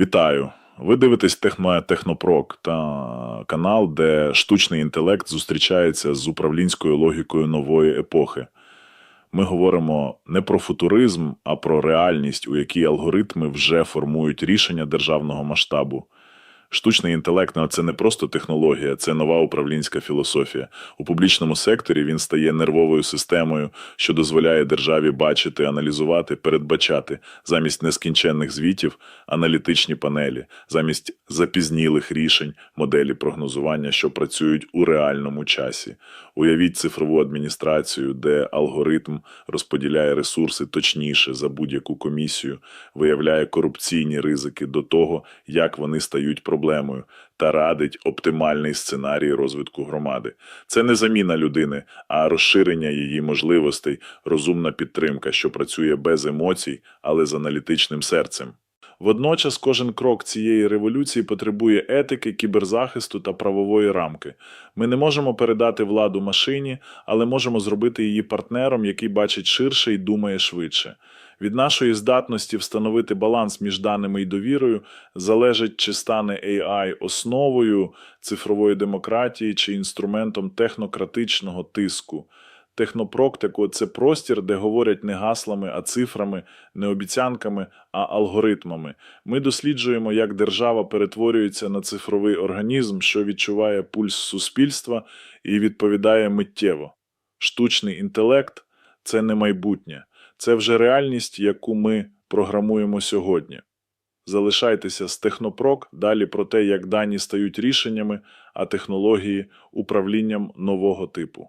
Вітаю! Ви дивитесь Техно Технопрок та канал, де штучний інтелект зустрічається з управлінською логікою нової епохи. Ми говоримо не про футуризм, а про реальність, у якій алгоритми вже формують рішення державного масштабу. Штучний інтелект це не просто технологія, це нова управлінська філософія. У публічному секторі він стає нервовою системою, що дозволяє державі бачити, аналізувати, передбачати замість нескінченних звітів аналітичні панелі, замість запізнілих рішень моделі прогнозування, що працюють у реальному часі. Уявіть цифрову адміністрацію, де алгоритм розподіляє ресурси точніше за будь-яку комісію, виявляє корупційні ризики до того, як вони стають проблемою, та радить оптимальний сценарій розвитку громади. Це не заміна людини, а розширення її можливостей, розумна підтримка, що працює без емоцій, але з аналітичним серцем. Водночас кожен крок цієї революції потребує етики, кіберзахисту та правової рамки. Ми не можемо передати владу машині, але можемо зробити її партнером, який бачить ширше і думає швидше. Від нашої здатності встановити баланс між даними і довірою залежить, чи стане AI основою цифрової демократії чи інструментом технократичного тиску. Технопроктику це простір, де говорять не гаслами, а цифрами, не обіцянками, а алгоритмами. Ми досліджуємо, як держава перетворюється на цифровий організм, що відчуває пульс суспільства і відповідає миттєво. Штучний інтелект це не майбутнє, це вже реальність, яку ми програмуємо сьогодні. Залишайтеся з Технопрок далі про те, як дані стають рішеннями, а технології управлінням нового типу.